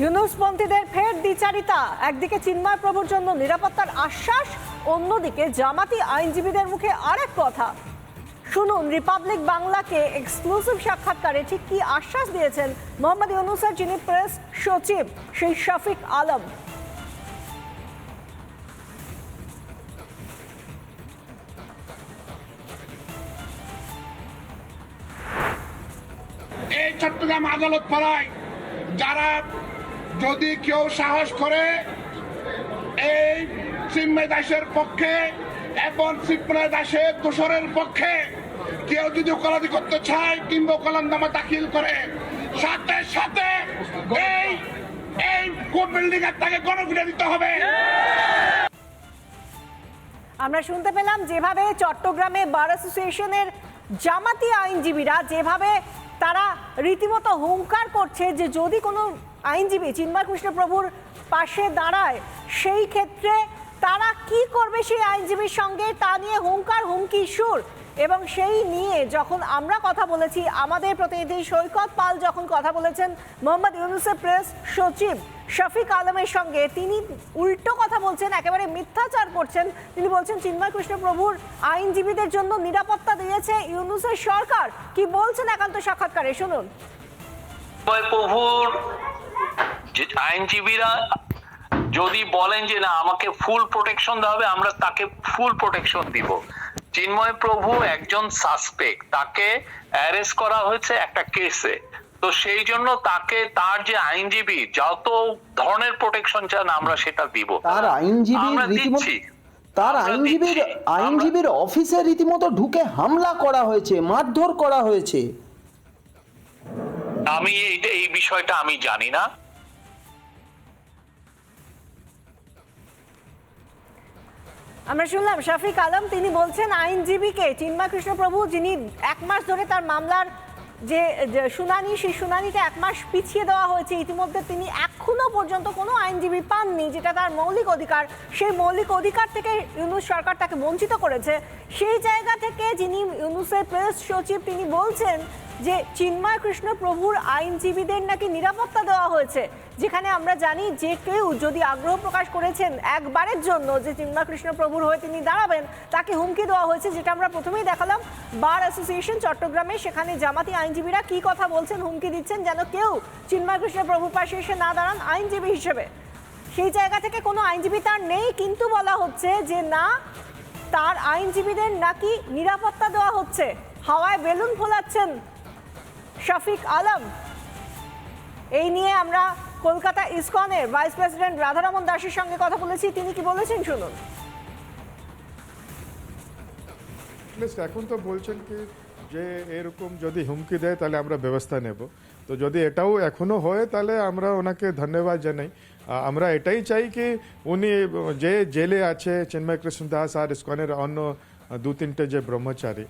ইউনুসপন্থীদের ফের দ্বিচারিতা। একদিকে চিন্ময় প্রভুর জন্য নিরাপত্তার আশ্বাস, অন্যদিকে জামাতি আইনজীবীদের মুখে আরেক কথা। শুনুন, রিপাবলিক বাংলাকে এক্সক্লুসিভ সাক্ষাৎকারে ঠিক কি আশ্বাস দিয়েছেন মোহাম্মদ ইউনুসের যিনি প্রেস সচিব, সেই শফিক আলম। এই চট্টগ্রাম আদালত পাড়ায় যারা যদি কেউ সাহস করে এই চিন্ময় দাসের পক্ষে এবং চিন্ময় দাসের দোসরের পক্ষে কেউ যদি ওকালতি করতে চায় কিংবা ওকালতনামা দাখিল করে, সাথে সাথে এই এই কোর্ট বিল্ডিং এর তাকে গণপিটা দিতে হবে। আমরা শুনতে পেলাম যেভাবে চট্টগ্রামে বার অ্যাসোসিয়েশনের জামাতি আইনজীবীরা যেভাবে তারা রীতিমতো হুঙ্কার করছে যে যদি কোনো আইনজীবী চিন্ময় কৃষ্ণ প্রভুর পাশে দাঁড়ায়, সেই ক্ষেত্রে তারা কি করবে সেই আইনজীবীর সঙ্গে? তা নিয়ে হুঙ্কার হুমকি সুর। এবং সেই নিয়ে যখন আমরা কথা বলেছি, আমাদের প্রতিনিধি সৈকত পাল যখন কথা বলেছেন, মোহাম্মদ ইউনুসেফ প্রেস সচিব শফিক আলমের সঙ্গে তিনি উল্টো কথা বলছেন, একেবারে মিথ্যাচার করছেন। তিনি বলছেন, চিন্ময় কৃষ্ণ প্রভুর আইনজীবীদের জন্য নিরাপত্তা দিয়েছে ইউনুসের সরকার। কি বলছেন একান্ত সাক্ষাৎকারে? শুনুন। আইনজীবীরা যদি বলেন যে, না, আমাকে ফুল প্রোটেকশন দেওয়া হবে, আমরা তাকে ফুল প্রোটেকশন দিব। চিন্ময় প্রভু একজন সাসপেক্ট তাকে অ্যারেস্ট করা হয়েছে একটা কেসে তো সেই জন্য তাকে তার যে আইনজীবী যত ধরনের প্রোটেকশন চান আমরা সেটা দিব। তার আইনজীবীর আমরা রীতিমতো দিচ্ছি। তার আইনজীবীর আইনজীবীর অফিসে রীতিমতো ঢুকে হামলা করা হয়েছে মারধর করা হয়েছে। আমি এই বিষয়টা আমি জানি না। আমরা শুনলাম, শাফিক আলম তিনি বলছেন আইনজীবীকে চিন্ময় কৃষ্ণ প্রভু যিনি এক মাস ধরে তার মামলার যে যে শুনানি, সেই শুনানিটা এক মাস পিছিয়ে দেওয়া হয়েছে, ইতিমধ্যে তিনি এখনও পর্যন্ত কোনো আইনজীবী পাননি, যেটা তার মৌলিক অধিকার। সেই মৌলিক অধিকার থেকে ইউনুস সরকার তাকে বঞ্চিত করেছে। সেই জায়গা থেকে যিনি ইউনুসের প্রেস সচিব, তিনি বলছেন যে চিন্ময় কৃষ্ণ প্রভুর আইনজীবীদের নাকি নিরাপত্তা দেওয়া হয়েছে, যেখানে আমরা জানি যে কেউ যদি আগ্রহ প্রকাশ করেছেন একবারের জন্য যে চিন্ময় কৃষ্ণ প্রভুর হয়ে তিনি দাঁড়াবেন, তাকে হুমকি দেওয়া হয়েছে, যেটা আমরা প্রথমেই দেখালাম। বার অ্যাসোসিয়েশন চট্টগ্রামে সেখানে জামাতি আইনজীবীরা কি কথা বলছেন, হুমকি দিচ্ছেন, যেন কেউ চিন্ময় কৃষ্ণ প্রভুর পাশে এসে না দাঁড়ান আইনজীবী হিসেবে। সেই জায়গা থেকে কোনো আইনজীবী তার নেই, কিন্তু বলা হচ্ছে যে না, তার আইনজীবীদের নাকি নিরাপত্তা দেওয়া হচ্ছে। হাওয়ায় বেলুন ফোলাচ্ছেন শফিক আলম। এই নিয়ে আমরা কলকাতা ইসকনের ভাইস প্রেসিডেন্ট রাধারমন দাসের সঙ্গে কথা বলেছি। তিনি কি বলেছেন শুনুন। এখন তো বলছেন কি যে এরকম যদি হুমকি দেয় তাহলে আমরা ব্যবস্থা নেব। তো যদি এটাও এখনও হয় তাহলে আমরা ওনাকে ধন্যবাদ জানাই। আমরা এটাই চাই কি উনি যে জেলে আছে, চিন্ময় কৃষ্ণ দাস আর ইস্কনের অন্য দু তিনটে যে ব্রহ্মচারী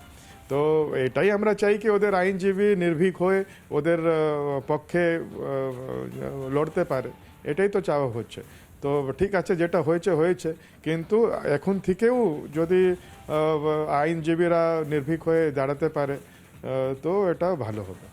তো এটাই আমরা চাই কি ওদের আইনজীবী নির্ভীক হয়ে ওদের পক্ষে লড়তে পারে। এটাই তো চাওয়া হচ্ছে। তো ঠিক আছে, যেটা হয়েছে হয়েছে। কিন্তু এখন থেকেও যদি আইনজীবীরা নির্ভীক হয়ে দাঁড়াতে পারে তো এটা ভালো হবে।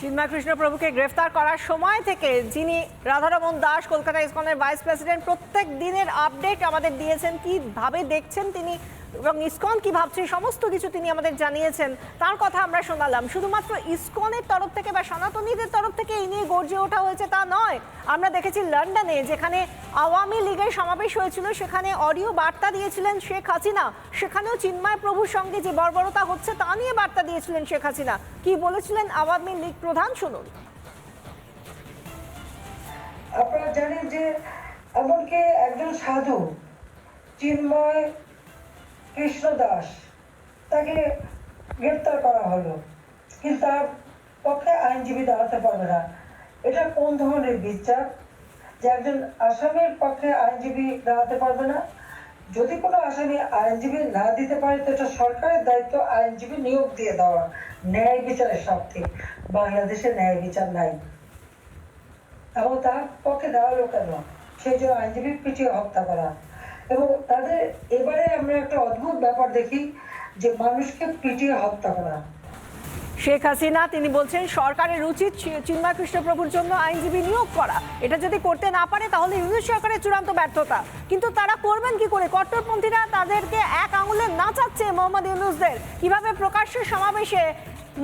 চিন্ময় কৃষ্ণ প্রভুকে গ্রেফতার করার সময় থেকে যিনি রাধারমন দাস, কলকাতা ইসকনের ভাইস প্রেসিডেন্ট, প্রত্যেক দিনের আপডেট আমাদের দিয়েছেন। কীভাবে দেখছেন তিনি? এবং ইসকন কি ভাবছে, সমস্ত কিছু তিনি আমাদের জানিয়েছেন। তার কথা আমরা শোনালাম। শুধুমাত্র ইসকনের তরফ থেকে বা সনাতনীদের তরফ থেকে এই নিয়ে গর্জে ওঠা হয়েছে তা নয়। আমরা দেখেছি লন্ডনে, যেখানে আওয়ামী লীগের সমাবেশ হয়েছিল, সেখানে অডিও বার্তা দিয়েছিলেন শেখ হাসিনা। সেখানেও চিন্ময় প্রভুর সঙ্গে যে বর্বরতা হচ্ছে, তা নিয়ে বার্তা দিয়েছিলেন শেখ হাসিনা। কি বলেছিলেন আওয়ামী লীগ প্রধান? শুনুন। আপনারা জানেন যে এমনকি একজন সাধু, চিন্ময় কৃষ্ণ দাস। তাকে গ্রেপ্তার করা হলো। কিন্তু তার পক্ষে আইনজীবী দাঁড়াতে পারবে না। এটা কোন ধরনের বিচার? যে একজন আসামির পক্ষে আইনজীবী দাঁড়াতে পারবে না? যদি কোনো আসামি আইনজীবী না দিতে পারে, তো এটা সরকারের দায়িত্ব। আইনজীবী নিয়োগ দিয়ে দেওয়া ন্যায় বিচারের স্বার্থে বাংলাদেশে ন্যায় বিচার নাই। এবং তার পক্ষে দাঁড়াল কেন? সেই জন্য আইনজীবী পিটিয়ে হত্যা করা। এবং তাদের এবারে আমরা একটা অদ্ভুত ব্যাপার দেখি যে মানুষকে পিটিয়ে হত্যা করা। শেখ হাসিনা, তিনি বলছেন, সরকারের উচিত চিন্ময় কৃষ্ণপ্রভুর জন্য আইনজীবী নিয়োগ করা। এটা যদি করতে না পারে, তাহলে ইউনিট সরকারের চূড়ান্ত ব্যর্থতা। কিন্তু তারা করবেন কি করে? কট্টরপন্থীরা তাদেরকে এক আঙুলে নাচাচ্ছে মোহাম্মদ ইউনুসদের। কীভাবে প্রকাশ্য সমাবেশে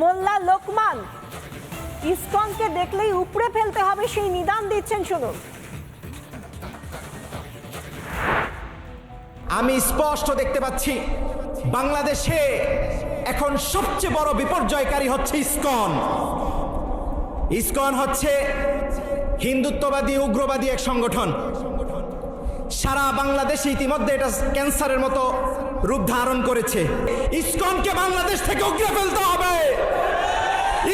মোল্লা লোকমান ইসকনকে দেখলেই উপড়ে ফেলতে হবে সেই নিদান দিচ্ছেন শুনুন। আমি স্পষ্ট দেখতে পাচ্ছি, বাংলাদেশে এখন সবচেয়ে বড় বিপর্যয়কারী হচ্ছে ইস্কন। ইস্কন হচ্ছে হিন্দুত্ববাদী, উগ্রবাদী এক সংগঠন। সারা বাংলাদেশে ইতিমধ্যে এটা ক্যান্সারের মতো রূপ ধারণ করেছে। ইস্কনকে বাংলাদেশ থেকে উগড়ে ফেলতে হবে।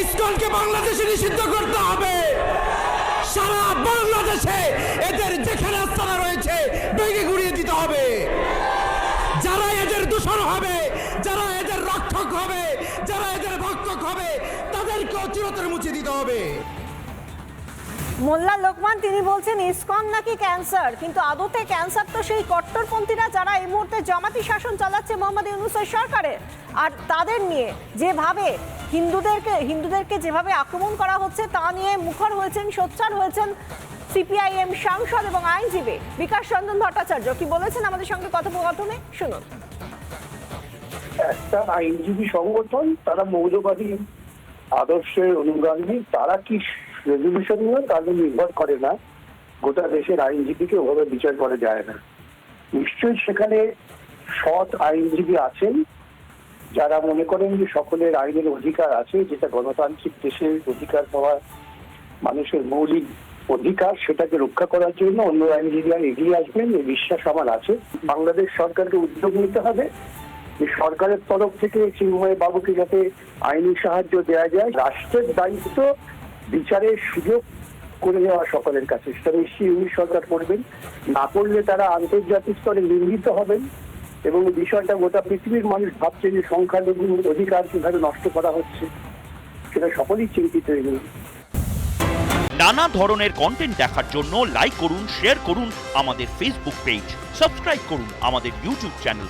ইস্কনকে বাংলাদেশে নিষিদ্ধ করতে হবে। সারা বাংলাদেশে এদের যেখানে আস্থানা রয়েছে, ভেঙে গুড়িয়ে দিতে হবে। হবে, যারা এদের ভক্ষক হবে তাদেরকে চিরতরে মুছে দিতে হবে। মোল্লা লোকমান, তিনি বলছেন, ইসকন নাকি ক্যান্সার? কিন্তু আদতে ক্যান্সার তো সেই কট্টরপন্থীরা যারা এই মুহূর্তে জামাতি শাসন চালাচ্ছে মোহাম্মদ ইউনুসের সরকারে। আর তাদের নিয়ে যেভাবে হিন্দুদেরকে হিন্দুদেরকে যেভাবে আক্রমণ করা হচ্ছে, তা নিয়ে মুখর হয়েছেন, সোচ্চার হয়েছেন সিপিআইএম সাংসদ এবং আইনজীবী বিকাশ রঞ্জন ভট্টাচার্য। কি বলেছেন আমাদের সঙ্গে কথোপকথনে? শুনুন। একটা আইনজীবী সংগঠন, তারা মৌলবাদী আদর্শের অনুগামী, তারা কি রেজলিউশন নিয়ে তাদের নির্ভর করে না। গোটা দেশের আইনজীবীকে ওভাবে বিচার করা যায় না। নিশ্চয়ই সেখানে সৎ আইনজীবী আছেন, যারা মনে করেন যে সকলের আইনের অধিকার আছে, যেটা গণতান্ত্রিক দেশের অধিকার পাওয়া মানুষের মৌলিক অধিকার, সেটাকে রক্ষা করার জন্য অন্য আইনজীবীরা এগিয়ে আসবেন এই বিশ্বাস আমার আছে। বাংলাদেশ সরকারকে উদ্যোগ নিতে হবে। যে সরকারের তরফ থেকে চিন্ময় বাবুকে যাতে আইনি সাহায্য দেওয়া যায়, রাষ্ট্রের দায়িত্ব বিচারের সুযোগ করে দেওয়া সকলের কাছে। সেটা নিশ্চয়ই ইউনিট সরকার করবেন না করলে তারা আন্তর্জাতিক স্তরে নিন্দিত হবেন এবং বিষয়টা গোটা পৃথিবীর মানুষ ভাবছে যে সংখ্যালঘু অধিকার কীভাবে নষ্ট করা হচ্ছে, সেটা সকলেই চিন্তিত হয়ে গেছে নানা ধরনের কন্টেন্ট দেখার জন্য লাইক করুন শেয়ার করুন আমাদের ফেসবুক পেজ সাবস্ক্রাইব করুন আমাদের ইউটিউব চ্যানেল